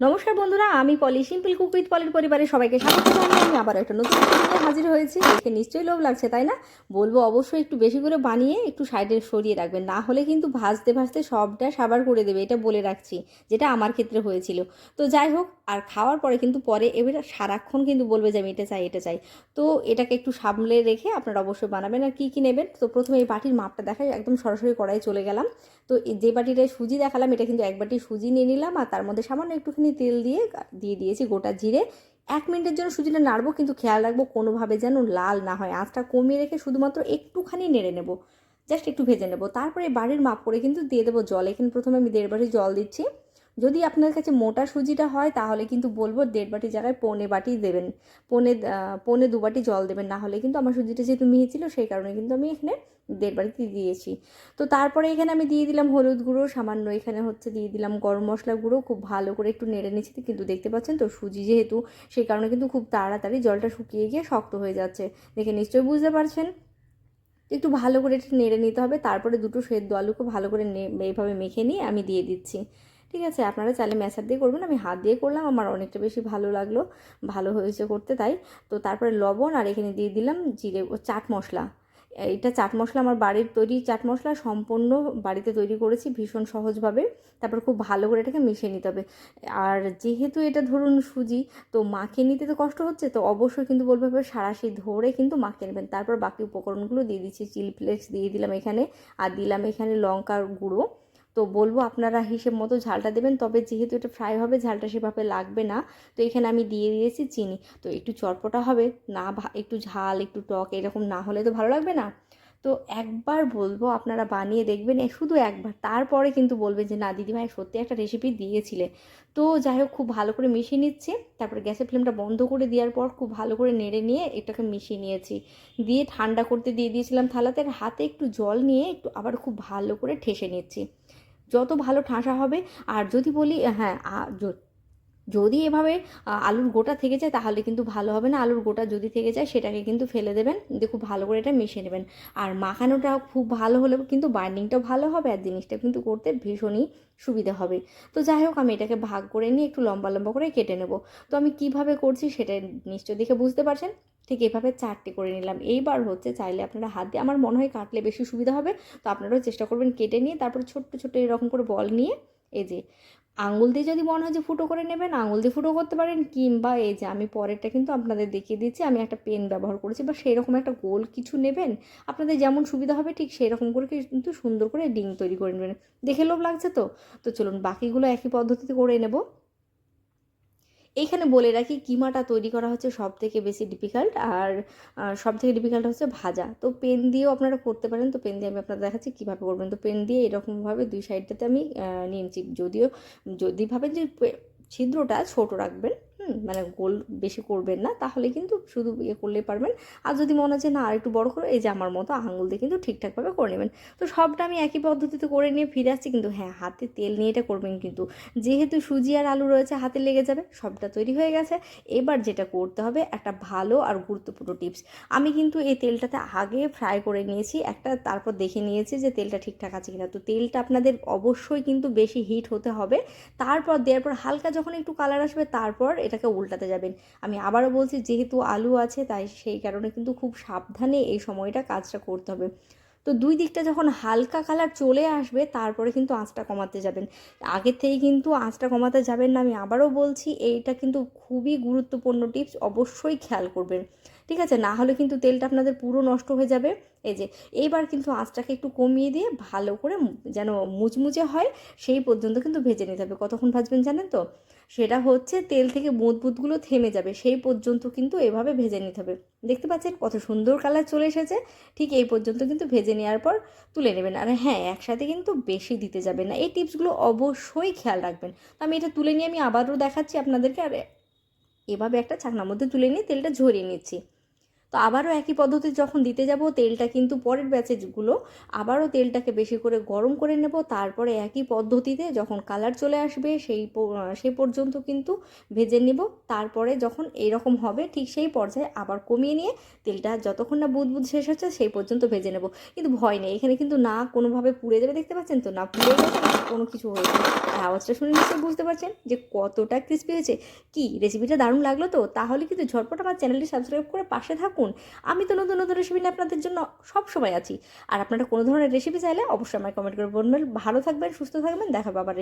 নমস্কার বন্ধুরা, আমি পলি, সিম্পল কুক উইথ পলির পরিবারের সবাইকে স্বাগত জানাই। আমি আবার একটা নতুন নিয়ে হাজির হয়েছি। দেখে নিশ্চয়ই লোভ লাগছে, তাই না? বলব অবশ্যই একটু বেশি করে বানিয়ে একটু সাইডে সরিয়ে রাখবেন। না হলে কিন্তু ভাজতে ভাজতে সবটা সাবার করে দেবে, এটা বলে রাখছি, যেটা আমার ক্ষেত্রে হয়েছিল। তো যাই হোক, আর খাওয়ার পরে কিন্তু পরে এবার সারাক্ষণ কিন্তু বলবে যে আমি এটা চাই এটা চাই। তো এটাকে একটু সামলে রেখে আপনারা অবশ্যই বানাবেন আর কী কী নেবেন? তো প্রথমে এই বাটির মাপটা দেখাই, একদম সরাসরি কড়াই চলে গেলাম। তো যে বাটিটায় সুজি দেখালাম, এটা কিন্তু এক বাটি সুজি নিয়ে নিলাম আর তার মধ্যে সামান্য একটুখানি তেল দিয়ে দিয়ে দিয়েছি গোটা জিরে। এক মিনিটের জন্য সুজিটা নাড়বো, কিন্তু খেয়াল রাখব কোনোভাবে যেন লাল না হয়। আঁচটা কমিয়ে রেখে শুধুমাত্র একটুখানি নেড়ে নেব। জাস্ট একটু ভেজে নেব। তারপরে বাড়ির মাপ করে কিন্তু দিয়ে দেবো জল। এখানে প্রথমে আমি দেড় বাটি জল দিচ্ছি। যদি আপনার কাছে মোটা সুজিটা হয়, তাহলে কিন্তু বলব দেড় বাটি জায়গায় পৌনে বাটি দেবেন। পৌনে পৌনে দু বাটি জল দেবেন, না হলে কিন্তু আমার সুজিটা যেহেতু মিহি সেই কারণে কিন্তু আমি এখানে দেড় বাটিতে দিয়েছি। তো তারপরে এখানে আমি দিয়ে দিলাম হলুদ গুঁড়ো, সামান্য এখানে হচ্ছে দিয়ে দিলাম গরম মশলা গুঁড়ো, খুব ভালো করে একটু নেড়ে নিচ্ছি কিন্তু দেখতে পাচ্ছেন তো সুজি যেহেতু, সেই কারণে কিন্তু খুব তাড়াতাড়ি জলটা শুকিয়ে গিয়ে শক্ত হয়ে যাচ্ছে। দেখে নিশ্চয়ই বুঝতে পারছেন? একটু ভালো করে একটু নেড়ে নিতে হবে, তারপরে দুটো সেদ্ধ আলুকে ভালো করে এইভাবে মেখে নিয়ে আমি দিয়ে দিচ্ছি। ঠিক আছে, আপনারা চাইলে ম্যাশার দিয়ে করবেন। আমি হাত দিয়ে করলাম, আমার অনেকটা বেশি ভালো লাগল। ভালো হয়েছে করতে তাই। তো তারপরে লবণ আর এখানে দিয়ে দিলাম জিরে চাট মশলা। এটা চাট মশলা আমার বাড়ির তৈরি চাট মশলা সম্পূর্ণ বাড়িতে তৈরি করেছি ভীষণ সহজভাবে। তারপর খুব ভালো করে এটাকে মিশিয়ে নিতে হবে। আর যেহেতু এটা ধরুন সুজি, তো মাখিয়ে নিতে তো কষ্ট হচ্ছে, তো অবশ্যই কিন্তু বলব সারাশি ধরে কিন্তু মাখিয়ে নেবেন। তারপর বাকি উপকরণগুলো দিয়ে দিচ্ছি, চিলি ফ্লেক্স দিয়ে দিলাম এখানে। আর দিলাম এখানে লঙ্কার গুঁড়ো। তো বলব আপনারা হিসেব মতো ঝালটা দেবেন। তবে যেহেতু এটা ফ্রাই হবে, ঝালটা সেভাবে লাগবে না। তো এখানে আমি দিয়ে দিয়েছি চিনি। তো একটু চটপটা হবে, না একটু ঝাল, একটু টক এরকম না হলে তো ভালো লাগবে না। তো একবার বলব আপনারা বানিয়ে দেখবেন শুধু একবার। তারপরে কিন্তু বলবেন যে, না, দিদিভাই, সত্যি একটা রেসিপি দিয়েছিলে। তো যাই হোক, খুব ভালো করে মিশিয়ে নিচ্ছে। তারপরে গ্যাসের ফ্লেমটা বন্ধ করে দেওয়ার পর খুব ভালো করে নেড়ে নিয়ে এটাকে মিশিয়ে নিয়েছি। দিয়ে ঠান্ডা করতে দিয়ে দিয়েছিলাম থালাতে। হাতে একটু জল নিয়ে একটু আবার খুব ভালো করে ঠেসে নিচ্ছি। যত ভালো ঠাসা হবে, আর যদি বলি হ্যাঁ যদি এভাবে আলুর গোটা থেকে যায়, তাহলে কিন্তু ভালো হবে না। আলুর গোটা যদি থেকে যায়, সেটাকে কিন্তু ফেলে দেবেন, দিয়ে খুব ভালো করে এটা মিশিয়ে নেবেন। আর মাখানোটা খুব ভালো হলেও কিন্তু বাইন্ডিংটাও ভালো হবে, আর জিনিসটা কিন্তু করতে ভীষণই সুবিধা হবে। তো যাই হোক, আমি এটাকে ভাগ করে নিয়ে একটু লম্বা লম্বা করে কেটে নেব। তো আমি কীভাবে করছি, সেটা নিশ্চয় দেখে বুঝতে পারছেন? ঠিক এভাবে চারটে করে নিলাম। এইবার হচ্ছে চাইলে আপনারা হাত দিয়ে, আমার মনে হয় কাটলে বেশি সুবিধা হবে। তো আপনারাও চেষ্টা করবেন কেটে নিয়ে, তারপরে ছোট্ট ছোট্ট এরকম করে বল নিয়ে এই যে আঙুল দিয়ে যদি মনে হয় যে ফুটো করে নেবেন, আঙুল দিয়ে ফুটো করতে পারেন কিংবা এই যে আমি পরেরটা কিন্তু আপনাদের দেখিয়ে দিচ্ছি, আমি একটা পেন ব্যবহার করেছি বা সেই রকম একটা গোল কিছু নেবেন, আপনাদের যেমন সুবিধা হবে ঠিক সেই রকম করে কিন্তু সুন্দর করে ডিং তৈরি করে নেবেন। দেখে লোভ লাগছে তো? তো চলুন বাকিগুলো একই পদ্ধতিতে করে নেব। এইখানে বলে রাখি, কিমাটা তৈরি করা হচ্ছে সব থেকে বেশি ডিফিকাল্ট আর সব থেকে ডিফিকাল্ট হচ্ছে ভাজা। তো পেন দিয়েও আপনারা করতে পারেন। তো পেন দিয়ে আমি আপনারা দেখাচ্ছি কীভাবে করবেন। তো পেন দিয়ে এরকমভাবে দুই সাইডটাতে আমি নিয়েছি। যদিও, যদি ভাবেন যে ছিদ্রটা ছোট রাখবেন মানে গোল বেশি করবেন না, তাহলে কিন্তু শুধু ইয়ে করলেই পারবেন। আর যদি মনে হচ্ছে না আর একটু বড় করে, এই যে আমার মতো আঙুল দিয়ে কিন্তু ঠিকঠাকভাবে করে নেবেন। তো সবটা আমি একই পদ্ধতিতে করে নিয়ে ফিরে আসছি, কিন্তু হ্যাঁ হাতে তেল নিয়ে এটা করবেন কিন্তু। যেহেতু সুজি আর আলু রয়েছে, হাতে লেগে যাবে, সবটা তৈরি হয়ে গেছে। এবার যেটা করতে হবে, একটা ভালো আর গুরুত্বপূর্ণ টিপস। আমি কিন্তু এই তেলটাতে আগে ফ্রাই করে নিয়েছি, একটা তারপর দেখে নিয়েছি যে তেলটা ঠিকঠাক আছে কিনা। তো তেলটা আপনাদের অবশ্যই কিন্তু বেশি হিট হতে হবে। তারপর দেওয়ার পর হালকা যখন একটু কালার আসবে, তারপর এটাকে উল্টাতে যাবেন। আমি আবারও বলছি, যেহেতু আলু আছে, তাই সেই কারণে কিন্তু খুব সাবধানে এই সময়টা কাজটা করতে হবে। তো দুই দিকটা যখন হালকা কালার চলে আসবে, তারপরে কিন্তু আঁচটা কমাতে যাবেন। আগের থেকেই কিন্তু আঁচটা কমাতে যাবেন না, আমি আবারও বলছি, এইটা কিন্তু খুবই গুরুত্বপূর্ণ টিপস, অবশ্যই খেয়াল করবেন। ঠিক আছে? না হলে কিন্তু তেলটা আপনাদের পুরো নষ্ট হয়ে যাবে। এই যে, এইবার কিন্তু আঁচটাকে একটু কমিয়ে দিয়ে ভালো করে যেন মুচমুচে হয়, সেই পর্যন্ত কিন্তু ভেজে নিতে হবে। কতক্ষণ ভাজবেন জানেন তো? সেটা হচ্ছে তেল থেকে বুদবুদগুলো থেমে যাবে, সেই পর্যন্ত কিন্তু এভাবে ভেজে নিতে হবে। দেখতে পাচ্ছেন কত সুন্দর কালার চলে এসেছে। ঠিক এই পর্যন্ত কিন্তু ভেজে নেওয়ার পর তুলে নেবেন। আর হ্যাঁ একসাথে কিন্তু বেশি দিতে যাবেন না। এই টিপসগুলো অবশ্যই খেয়াল রাখবেন। তো আমি এটা তুলে নিয়ে আমি আবারও দেখাচ্ছি আপনাদেরকে। আর এভাবে একটা ছাকনার মধ্যে তুলে নিয়ে তেলটা ঝরিয়ে নিচ্ছি। তো আবারও একই পদ্ধতি যখন দিতে যাব, তেলটা কিন্তু পরের ব্যাচেজগুলো আবারও তেলটাকে বেশি করে গরম করে নেব। তারপরে একই পদ্ধতিতে যখন কালার চলে আসবে, সেই সেই পর্যন্ত কিন্তু ভেজে নেব। তারপরে যখন এরকম হবে, ঠিক সেই পর্যায়ে আবার কমিয়ে নিয়ে তেলটা যতক্ষণ না বুদবুদ শেষ হচ্ছে, সেই পর্যন্ত ভেজে নেব। কিন্তু ভয় নেই, এখানে কিন্তু না কোনোভাবে পুড়ে যাবে, দেখতে পাচ্ছেন তো? না পুড়ে গেছে, না কোনো কিছু হয়েছে আর আওয়াজটা শুনে নিশ্চয়ই বুঝতে পারছেন যে কতটা ক্রিস্পি হয়েছে। কি রেসিপিটা দারুণ লাগল তো? তাহলে কিন্তু ঝটপট আমার চ্যানেলটি সাবস্ক্রাইব করে পাশে থাকুন। আমি তো নতুন নতুন রেসিপি নিয়ে আপনাদের জন্য সব সময় আছি। আর আপনারা কোনো ধরনের রেসিপি চাইলে অবশ্যই আমায় কমেন্ট করে বলবেন। ভালো থাকবেন, সুস্থ থাকবেন, দেখা বাবার